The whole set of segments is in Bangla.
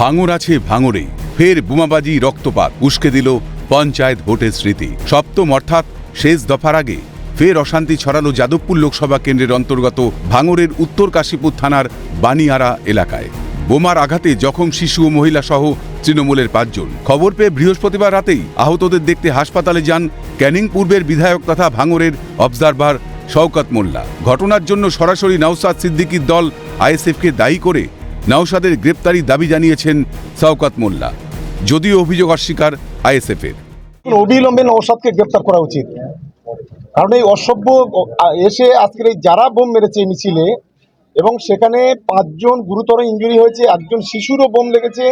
ভাঙর আছে ভাঙরে ফের বোমাবাজি, রক্তপাত, উস্কে দিল পঞ্চায়েত ভোটের স্মৃতি। সপ্তম অর্থাৎ শেষ দফার আগে ফের অশান্তি ছড়ালো যাদবপুর লোকসভা কেন্দ্রের অন্তর্গত ভাঙরের উত্তর কাশীপুর থানার বানিয়ারা এলাকায়। বোমার আঘাতে জখম শিশু ও মহিলা সহ তৃণমূলের পাঁচজন। খবর পেয়ে বৃহস্পতিবার রাতেই আহতদের দেখতে হাসপাতালে যান ক্যানিং পূর্বের বিধায়ক তথা ভাঙরের অবজারভার শওকত মোল্লা। ঘটনার জন্য সরাসরি নওসাদ সিদ্দিকির দল আইএসএফকে দায়ী করে নওশাদের গ্রেপ্তারি দাবি জানিয়েছেন সাওকাত মোল্লা, যদিও অভিযোগ অস্বীকার আইএসএফের। অবিলম্বে নৌসাদকে গ্রেপ্তার করা উচিত। কারণ এই অসভ্য এসে আজকের এই যারা বোম মেরেছে মিছিলে, এবং সেখানে পাঁচজন গুরুতর ইঞ্জুরি হয়েছে, একজন শিশুরও বোম লেগেছে,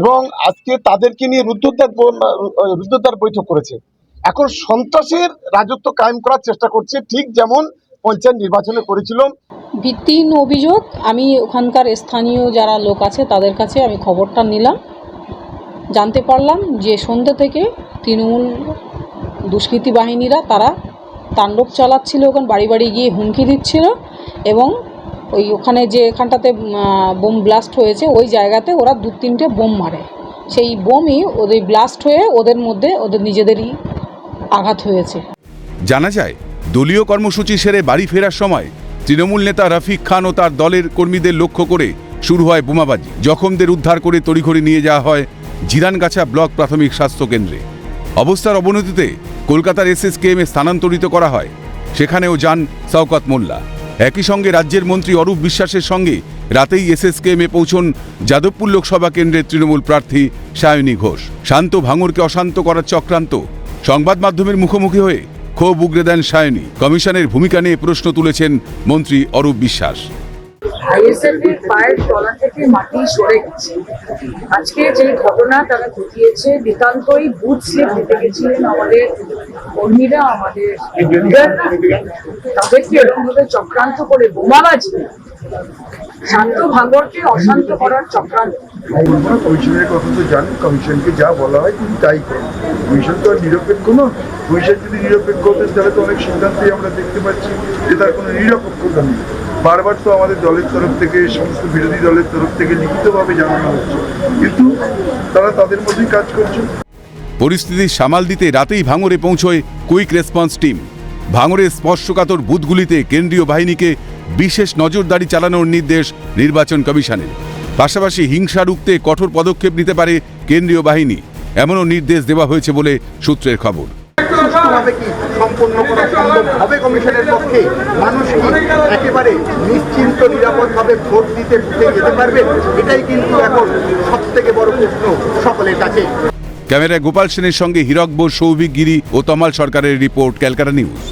এবং আজকে তাদেরকে নিয়ে রুদ্ধদ্বার রুদ্ধদ্বার বৈঠক করেছে। এখন সন্ত্রাসের রাজত্ব কায়েম করার চেষ্টা করছে, ঠিক যেমন পঞ্চায়েত নির্বাচনে করেছিল ভিত্তিহীন অভিযোগ, আমি ওখানকার স্থানীয় যারা লোক আছে তাদের কাছে আমি খবরটা নিলাম, জানতে পারলাম যে সন্ধ্যে থেকে তৃণমূল দুষ্কৃতী বাহিনীরা তারা তাণ্ডব চালাচ্ছিল, ওখানে বাড়ি বাড়ি গিয়ে হুমকি দিচ্ছিল এবং ওই ওখানে যে এখানটাতে বোম ব্লাস্ট হয়েছে, ওই জায়গাতে ওরা দু তিনটে বোম মারে। সেই বোমই ওদের ব্লাস্ট হয়ে ওদের মধ্যে ওদের নিজেদেরই আঘাত হয়েছে। জানা যায়, দলীয় কর্মসূচি সেরে বাড়ি ফেরার সময় তৃণমূল নেতা রফিক খান ও তার দলের কর্মীদের লক্ষ্য করে শুরু হয় বোমাবাজি। জখমদের উদ্ধার করে তড়িঘড়ি নিয়ে যাওয়া হয় জিরানগাছা ব্লক প্রাথমিক স্বাস্থ্য কেন্দ্রে। অবস্থার অবনতিতে কলকাতার এসএসকেএমে স্থানান্তরিত করা হয়। সেখানেও যান শওকত মোল্লা। একই সঙ্গে রাজ্যের মন্ত্রী অরূপ বিশ্বাসের সঙ্গে রাতেই এসএসকেএমে পৌঁছন যাদবপুর লোকসভা কেন্দ্রের তৃণমূল প্রার্থী সায়নী ঘোষ। শান্ত ভাঙরকে অশান্ত করার চক্রান্ত সংবাদ মাধ্যমের মুখোমুখি হয়ে ক্ষোভ উগরে দেন সায়নী। কমিশনের ভূমিকা নিয়ে প্রশ্ন তুলেছেন মন্ত্রী অরূপ বিশ্বাস। আইএসএফ পায়ের তলা থেকে মাটি সরে গেছে। আজকে যে ঘটনা তারা ঘটিয়েছে, নিতান্তই বুথ স্লিপ দিতে গেছিলেন আমাদের কর্মীরা, আমাদের তাদেরকে এরকম ভাবে চক্রান্ত করে বোমাবাজি, শান্ত ভাঙরকে অশান্ত করার চক্রান্ত। বলব কমিশনের কথা তো জানেন, কমিশনকে যা বলা হয় তিনি তাই করেন। কমিশন তো আর নিরপেক্ষ নয়। কমিশন যদি নিরপেক্ষ হতেন, তাহলে তো অনেক সিদ্ধান্তই আমরা দেখতে পাচ্ছি যে তার কোনো নিরপেক্ষতা নেই। বারবার তো আমাদের দলের তরফ থেকে, সমস্ত বিরোধী দলের তরফ থেকে লিখিতভাবে জানানো হচ্ছে। কিন্তু তারা তাদের মধ্যেই কাজ করছে পরিস্থিতি সামাল দিতে রাতেই ভাঙরে পৌঁছয় কুইক রেসপন্স টিম। ভাঙরের স্পর্শকাতর বুথগুলিতে কেন্দ্রীয় বাহিনীকে বিশেষ নজরদারি চালানোর নির্দেশ নির্বাচন কমিশনের। পাশাপাশি হিংসা রুখতে কঠোর পদক্ষেপ নিতে পারে কেন্দ্রীয় বাহিনী। এমনও নির্দেশ দেওয়া হয়েছে বলে সূত্রের খবর। সুষ্ঠুভাবে কি সম্পন্ন করা সম্ভব হবে কমিশনের পক্ষে মানুষ কি একেবারে নিশ্চিন্ত নিরাপদভাবে ভোট দিতে বুঝে যেতে পারবে? এটাই কিন্তু এখন সব থেকে বড় প্রশ্ন সকলের কাছে। ক্যামেরায় গোপাল সেনের সঙ্গে হীরক বোস সৌভিক গিরি ও তমাল সরকারের রিপোর্ট ক্যালকাটা নিউজ।